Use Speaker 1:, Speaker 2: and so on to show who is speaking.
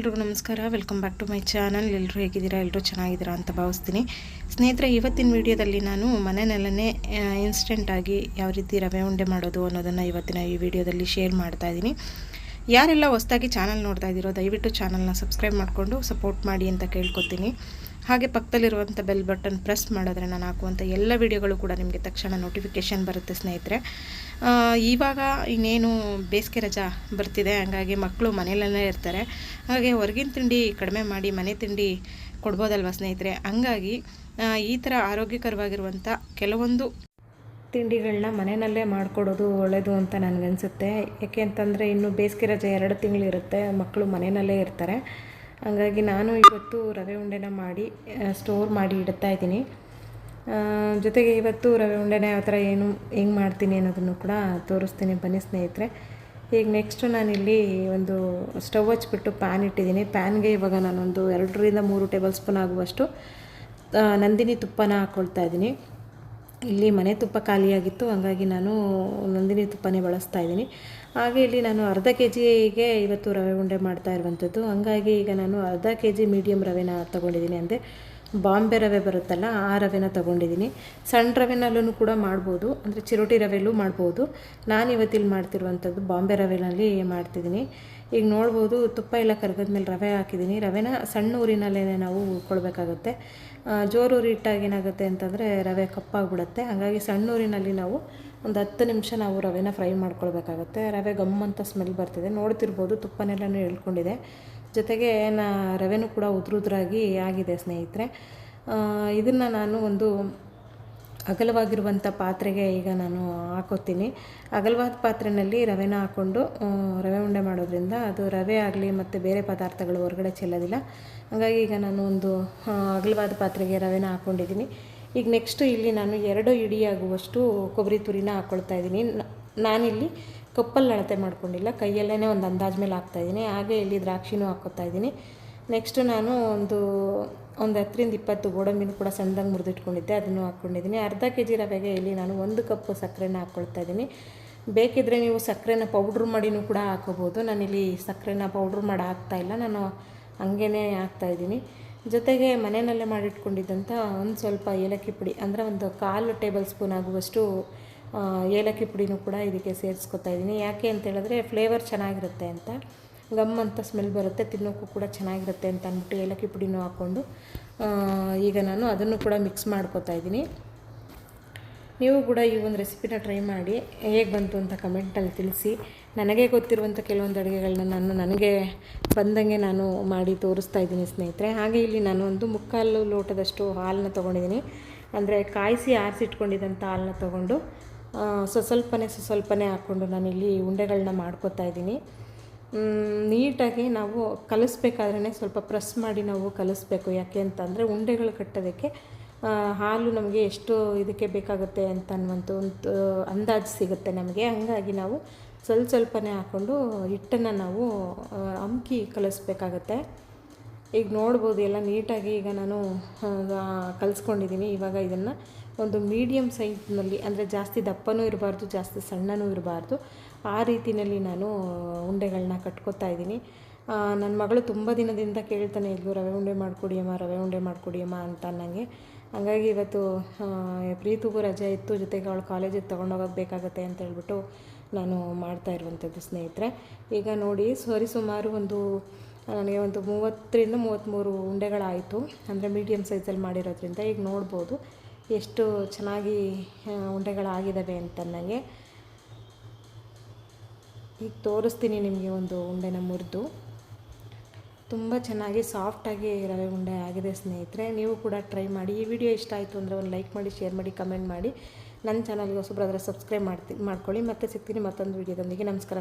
Speaker 1: ಎಲ್ರಿಗೂ ನಮಸ್ಕಾರ. Welcome back to my channel ಎಲ್ಲರೂ ಹೇಗಿದ್ದೀರಾ? ಎಲ್ಲರೂ ಚೆನ್ನಾಗಿದ್ದೀರಾ ಅಂತ ಭಾವಿಸ್ತೀನಿ. ಸ್ನೇಹಿತರೆ, ಇವತ್ತಿನ ವಿಡಿಯೋದಲ್ಲಿ ನಾನು ಮನೆಯಲ್ಲೇ ಇನ್ಸ್ಟೆಂಟಾಗಿ ಯಾವ ರೀತಿ ರವೆ ಉಂಡೆ ಮಾಡೋದು ಅನ್ನೋದನ್ನು ಇವತ್ತಿನ ಈ ವಿಡಿಯೋದಲ್ಲಿ ಶೇರ್ ಮಾಡ್ತಾ ಇದ್ದೀನಿ. ಯಾರೆಲ್ಲ ಹೊಸ್ದಾಗಿ ಚಾನಲ್ ನೋಡ್ತಾ ಇದ್ದೀರೋ, ದಯವಿಟ್ಟು ಚಾನಲ್ನ ಸಬ್ಸ್ಕ್ರೈಬ್ ಮಾಡಿಕೊಂಡು ಸಪೋರ್ಟ್ ಮಾಡಿ ಅಂತ ಕೇಳ್ಕೊತೀನಿ. ಹಾಗೆ ಪಕ್ಕದಲ್ಲಿರುವಂಥ ಬೆಲ್ ಬಟನ್ ಪ್ರೆಸ್ ಮಾಡಿದ್ರೆ ನಾನು ಹಾಕುವಂಥ ಎಲ್ಲ ವಿಡಿಯೋಗಳು ಕೂಡ ನಿಮಗೆ ತಕ್ಷಣ ನೋಟಿಫಿಕೇಷನ್ ಬರುತ್ತೆ ಸ್ನೇಹಿತರೆ. ಇವಾಗ ಇನ್ನೇನು ಬೇಸಿಗೆ ರಜಾ ಬರ್ತಿದೆ, ಹಾಗಾಗಿ ಮಕ್ಕಳು ಮನೆಯಲ್ಲೇ ಇರ್ತಾರೆ. ಹಾಗೆ ಹೊರಗಿನ ತಿಂಡಿ ಕಡಿಮೆ ಮಾಡಿ ಮನೆ ತಿಂಡಿ ಕೊಡ್ಬೋದಲ್ವ ಸ್ನೇಹಿತರೆ? ಹಂಗಾಗಿ ಈ ಥರ ಆರೋಗ್ಯಕರವಾಗಿರುವಂಥ ಕೆಲವೊಂದು ತಿಂಡಿಗಳನ್ನ ಮನೆಯಲ್ಲೇ ಮಾಡಿಕೊಡೋದು ಒಳ್ಳೆಯದು ಅಂತ ನನಗನ್ಸುತ್ತೆ. ಯಾಕೆ ಅಂತಂದರೆ ಇನ್ನು ಬೇಸಿಗೆ ರಜೆ ಎರಡು ತಿಂಗಳಿರುತ್ತೆ ಮಕ್ಕಳು ಮನೆಯಲ್ಲೇ ಇರ್ತಾರೆ. ಹಾಗಾಗಿ ನಾನು ಇವತ್ತು ರವೆ ಉಂಡೆನ ಮಾಡಿ ಸ್ಟೋರ್ ಮಾಡಿ ಇಡ್ತಾ ಇದ್ದೀನಿ. ಜೊತೆಗೆ ಇವತ್ತು ರವೆ ಉಂಡೆನ ಯಾವ ಥರ ಏನು, ಹೆಂಗೆ ಮಾಡ್ತೀನಿ ಅನ್ನೋದನ್ನು ಕೂಡ ತೋರಿಸ್ತೀನಿ ಬನ್ನಿ ಸ್ನೇಹಿತರೆ. ಈಗ ನೆಕ್ಸ್ಟು ನಾನಿಲ್ಲಿ ಒಂದು ಸ್ಟವ್ ಹಚ್ಬಿಟ್ಟು ಪ್ಯಾನ್ ಇಟ್ಟಿದ್ದೀನಿ. ಪ್ಯಾನ್ಗೆ ಇವಾಗ ನಾನೊಂದು ಎರಡರಿಂದ ಮೂರು ಟೇಬಲ್ ಸ್ಪೂನ್ ಆಗುವಷ್ಟು ನಂದಿನಿ ತುಪ್ಪನ ಹಾಕ್ಕೊಳ್ತಾ ಇದ್ದೀನಿ. ಇಲ್ಲಿ ಮನೆ ತುಪ್ಪ ಖಾಲಿಯಾಗಿತ್ತು, ಹಾಗಾಗಿ ನಾನು ನಂದಿನಿ ತುಪ್ಪನೇ ಬಳಸ್ತಾ ಇದ್ದೀನಿ. ಹಾಗೆ ಇಲ್ಲಿ ನಾನು ಅರ್ಧ ಕೆ ಜಿಗೆ ಇವತ್ತು ರವೆ ಉಂಡೆ ಮಾಡ್ತಾ ಇರುವಂಥದ್ದು. ಹಂಗಾಗಿ ಈಗ ನಾನು ಅರ್ಧ ಕೆ ಜಿ ಮೀಡಿಯಮ್ ರವೆನ ತಗೊಂಡಿದ್ದೀನಿ ಅಂದರೆ ಬಾಂಬೆ ರವೆ ಬರುತ್ತಲ್ಲ, ಆ ರವೆನ ತೊಗೊಂಡಿದ್ದೀನಿ. ಸಣ್ಣ ರವೆನಲ್ಲೂ ಕೂಡ ಮಾಡ್ಬೋದು, ಅಂದರೆ ಚಿರೋಟಿ ರವೆಲ್ಲೂ ಮಾಡ್ಬೋದು. ನಾನು ಇವತ್ತಿಲ್ಲಿ ಮಾಡ್ತಿರುವಂಥದ್ದು ಬಾಂಬೆ ರವೆನಲ್ಲಿ ಮಾಡ್ತಿದ್ದೀನಿ. ಈಗ ನೋಡ್ಬೋದು, ತುಪ್ಪ ಎಲ್ಲ ಕರ್ಗದ್ಮೇಲೆ ರವೆ ಹಾಕಿದ್ದೀನಿ. ರವೆನ ಸಣ್ಣ ಊರಿನಲ್ಲೇ ನಾವು ಉಳ್ಕೊಳ್ಬೇಕಾಗುತ್ತೆ ಜೋರು ಇಟ್ಟಾಗ ಏನಾಗುತ್ತೆ ಅಂತಂದರೆ ರವೆ ಕಪ್ಪಾಗ್ಬಿಡುತ್ತೆ. ಹಾಗಾಗಿ ಸಣ್ಣ ಊರಿನಲ್ಲಿ ನಾವು ಒಂದು ಹತ್ತು ನಿಮಿಷ ನಾವು ರವೆನ ಫ್ರೈ ಮಾಡ್ಕೊಳ್ಬೇಕಾಗುತ್ತೆ. ರವೆ ಗಮ್ ಅಂತ ಸ್ಮೆಲ್ ಬರ್ತಿದೆ. ನೋಡ್ತಿರ್ಬೋದು, ತುಪ್ಪನೆಲ್ಲನೂ ಎಳ್ಕೊಂಡಿದೆ ಜೊತೆಗೆ ನಾ ರವೆನೂ ಕೂಡ ಉದ್ರುದ್ರಾಗಿ ಆಗಿದೆ, ಸ್ನೇಹಿತರೆ. ಇದನ್ನು ನಾನು ಒಂದು ಅಗಲವಾಗಿರುವಂಥ ಪಾತ್ರೆಗೆ ಈಗ ನಾನು ಹಾಕೋತೀನಿ. ಅಗಲವಾದ ಪಾತ್ರೆಯಲ್ಲಿ ರವೆನ ಹಾಕ್ಕೊಂಡು ರವೆ ಉಂಡೆ ಮಾಡೋದ್ರಿಂದ ಅದು ರವೆ ಆಗಲಿ ಮತ್ತು ಬೇರೆ ಪದಾರ್ಥಗಳು ಹೊರಗಡೆ ಚೆಲ್ಲೋದಿಲ್ಲ. ಹಾಗಾಗಿ ಈಗ ನಾನು ಒಂದು ಅಗಲವಾದ ಪಾತ್ರೆಗೆ ರವೆನ ಹಾಕ್ಕೊಂಡಿದ್ದೀನಿ ಈಗ ನೆಕ್ಸ್ಟು ಇಲ್ಲಿ ನಾನು ಎರಡು ಇಡಿಯಾಗುವಷ್ಟು ಕೊಬ್ಬರಿ ತುರಿನ ಹಾಕ್ಕೊಳ್ತಾ ಇದ್ದೀನಿ. ನಾನಿಲ್ಲಿ ಕಪ್ಪಲ್ಲಿ ಅಳತೆ ಮಾಡ್ಕೊಂಡಿಲ್ಲ. ಕೈಯಲ್ಲೇ ಒಂದು ಅಂದಾಜು ಮೇಲೆ ಹಾಕ್ತಾಯಿದ್ದೀನಿ ಹಾಗೆ ಇಲ್ಲಿ ದ್ರಾಕ್ಷಿನೂ ಹಾಕ್ಕೊತಾ ಇದ್ದೀನಿ ನೆಕ್ಸ್ಟು ನಾನು ಒಂದು ಒಂದು ಹತ್ತರಿಂದ ಇಪ್ಪತ್ತು ಗೋಡಂಬಿನೂ ಕೂಡ ಸಣ್ಣದಾಗಿ ಮುರಿದಿಟ್ಕೊಂಡಿದ್ದೆ. ಅದನ್ನು ಹಾಕ್ಕೊಂಡಿದ್ದೀನಿ ಅರ್ಧ ಕೆ ಜಿ ರವೆಗೆ ಇಲ್ಲಿ ನಾನು ಒಂದು ಕಪ್ ಸಕ್ಕರೆನ ಹಾಕ್ಕೊಳ್ತಾ ಇದ್ದೀನಿ ಬೇಕಿದ್ದರೆ ನೀವು ಸಕ್ಕರೆನ ಪೌಡ್ರ್ ಮಾಡಿನೂ ಕೂಡ ಹಾಕೋಬೋದು. ನಾನಿಲ್ಲಿ ಸಕ್ಕರೆನ ಪೌಡ್ರ್ ಮಾಡಿ ಹಾಕ್ತಾಯಿಲ್ಲ ನಾನು ಹಂಗೇ ಹಾಕ್ತಾಯಿದ್ದೀನಿ ಜೊತೆಗೆ ಮನೆಯಲ್ಲೇ ಮಾಡಿಟ್ಕೊಂಡಿದ್ದಂಥ ಒಂದು ಸ್ವಲ್ಪ ಏಲಕ್ಕಿ ಪುಡಿ, ಅಂದರೆ ಒಂದು ಕಾಲು ಟೇಬಲ್ ಸ್ಪೂನ್ ಆಗುವಷ್ಟು ಏಲಕ್ಕಿ ಪುಡಿನೂ ಕೂಡ ಇದಕ್ಕೆ ಸೇರಿಸ್ಕೊತಾ ಇದ್ದೀನಿ. ಯಾಕೆ ಅಂತ ಹೇಳಿದ್ರೆ ಫ್ಲೇವರ್ ಚೆನ್ನಾಗಿರುತ್ತೆ ಅಂತ. ಗಮ್ ಅಂತ ಸ್ಮೆಲ್ ಬರುತ್ತೆ, ತಿನ್ನೋಕ್ಕೂ ಕೂಡ ಚೆನ್ನಾಗಿರುತ್ತೆ ಅಂತ ಅಂದ್ಬಿಟ್ಟು ಏಲಕ್ಕಿ ಪುಡಿನೂ ಹಾಕ್ಕೊಂಡು ಈಗ ನಾನು ಅದನ್ನು ಕೂಡ ಮಿಕ್ಸ್ ಮಾಡ್ಕೊತಾ ಇದ್ದೀನಿ. ನೀವು ಕೂಡ ಈ ಒಂದು ರೆಸಿಪಿನ ಟ್ರೈ ಮಾಡಿ, ಹೇಗೆ ಬಂತು ಅಂತ ಕಮೆಂಟಲ್ಲಿ ತಿಳಿಸಿ. ನನಗೆ ಗೊತ್ತಿರುವಂಥ ಕೆಲವೊಂದು ಅಡುಗೆಗಳನ್ನ ನಾನು, ನನಗೆ ಬಂದಂಗೆ ನಾನು ಮಾಡಿ ತೋರಿಸ್ತಾ ಇದ್ದೀನಿ ಸ್ನೇಹಿತರೆ. ಹಾಗೆ ಇಲ್ಲಿ ನಾನು ಒಂದು ಮುಕ್ಕಾಲು ಲೋಟದಷ್ಟು ಹಾಲನ್ನ ತೊಗೊಂಡಿದ್ದೀನಿ. ಅಂದರೆ ಕಾಯಿಸಿ ಆರಿಸಿಟ್ಕೊಂಡಿದ್ದಂಥ ಹಾಲನ್ನ ತೊಗೊಂಡು ಸ್ವಸ್ವಲ್ಪನೇ ಸ್ವ ಸ್ವಲ್ಪನೇ ಹಾಕ್ಕೊಂಡು ನಾನಿಲ್ಲಿ ಉಂಡೆಗಳನ್ನ ಮಾಡ್ಕೊತಾ ಇದ್ದೀನಿ. ನೀಟಾಗಿ ನಾವು ಕಲಿಸ್ಬೇಕಾದ್ರೆ ಸ್ವಲ್ಪ ಪ್ರೆಸ್ ಮಾಡಿ ನಾವು ಕಲಿಸ್ಬೇಕು. ಯಾಕೆ ಅಂತಂದರೆ ಉಂಡೆಗಳು ಕಟ್ಟೋದಕ್ಕೆ ಹಾಲು ನಮಗೆ ಎಷ್ಟು ಇದಕ್ಕೆ ಬೇಕಾಗುತ್ತೆ ಅಂತ ಅನ್ನುವಂಥ ಒಂದು ಅಂದಾಜು ಸಿಗುತ್ತೆ ನಮಗೆ. ಹಾಗಾಗಿ ನಾವು ಸ್ವಲ್ಪ ಸ್ವಲ್ಪನೇ ಹಾಕ್ಕೊಂಡು ಹಿಟ್ಟನ್ನು ನಾವು ಅಮ್ಕಿ ಕಲಿಸ್ಬೇಕಾಗತ್ತೆ. ಈಗ ನೋಡ್ಬೋದು, ಎಲ್ಲ ನೀಟಾಗಿ ಈಗ ನಾನು ಕಲಿಸ್ಕೊಂಡಿದ್ದೀನಿ ಇವಾಗ ಇದನ್ನು ಒಂದು ಮೀಡಿಯಮ್ ಸೈಜ್ನಲ್ಲಿ ಅಂದರೆ ಜಾಸ್ತಿ ದಪ್ಪನೂ ಇರಬಾರ್ದು, ಜಾಸ್ತಿ ಸಣ್ಣನೂ ಇರಬಾರ್ದು. ಆ ರೀತಿಯಲ್ಲಿ ನಾನು ಉಂಡೆಗಳನ್ನ ಕಟ್ಕೊತಾ ಇದ್ದೀನಿ ನನ್ನ ಮಗಳು ತುಂಬ ದಿನದಿಂದ ಕೇಳ್ತಾನೆ ಇದ್ಲು ರವೆ ಉಂಡೆ ಮಾಡಿಕೊಡಿಯಮ್ಮ, ರವೆ ಉಂಡೆ ಮಾಡಿಕೊಡಿಯಮ್ಮ ಅಂತ ನನಗೆ ಹಾಗಾಗಿ ಇವತ್ತು ಪ್ರೀತಿಗೂ ರಜೆ ಇತ್ತು, ಜೊತೆಗೆ ಅವಳು ಕಾಲೇಜಿಗೆ ತೊಗೊಂಡೋಗೋಕೆ ಬೇಕಾಗುತ್ತೆ ಅಂತ ಹೇಳ್ಬಿಟ್ಟು ನಾನು ಮಾಡ್ತಾ ಇರುವಂಥದ್ದು ಸ್ನೇಹಿತರೆ. ಈಗ ನೋಡಿ, ಸರಿ ಸುಮಾರು ಒಂದು ನನಗೆ ಒಂದು ಮೂವತ್ತರಿಂದ ಮೂವತ್ತ್ಮೂರು ಉಂಡೆಗಳಾಯಿತು. ಅಂದರೆ ಮೀಡಿಯಮ್ ಸೈಜಲ್ಲಿ ಮಾಡಿರೋದ್ರಿಂದ ಈಗ ನೋಡ್ಬೋದು ಎಷ್ಟು ಚೆನ್ನಾಗಿ ಉಂಡೆಗಳಾಗಿದ್ದಾವೆ ಅಂತ ನನಗೆ. ಈಗ ತೋರಿಸ್ತೀನಿ ನಿಮಗೆ ಒಂದು ಉಂಡೆನ ಮುರಿದು. ತುಂಬ ಚೆನ್ನಾಗಿ ಸಾಫ್ಟಾಗಿ ರವೆ ಉಂಡೆ ಆಗಿದೆ ಸ್ನೇಹಿತರೆ. ನೀವು ಕೂಡ ಟ್ರೈ ಮಾಡಿ. ಈ ವಿಡಿಯೋ ಇಷ್ಟ ಆಯಿತು ಅಂದರೆ ಒಂದು ಲೈಕ್ ಮಾಡಿ ಶೇರ್ ಮಾಡಿ ಕಮೆಂಟ್ ಮಾಡಿ. ನನ್ನ ಚಾನಲ್ಗೆ ಹೊಸಬ್ರಾದ್ರೆ ಸಬ್ಸ್ಕ್ರೈಬ್ ಮಾಡ್ತಿ, ಮಾಡ್ಕೊಳ್ಳಿ. ಮತ್ತೆ ಸಿಗ್ತೀನಿ ಮತ್ತೊಂದು ವಿಡಿಯೋದೊಂದಿಗೆ ನಮಸ್ಕಾರ.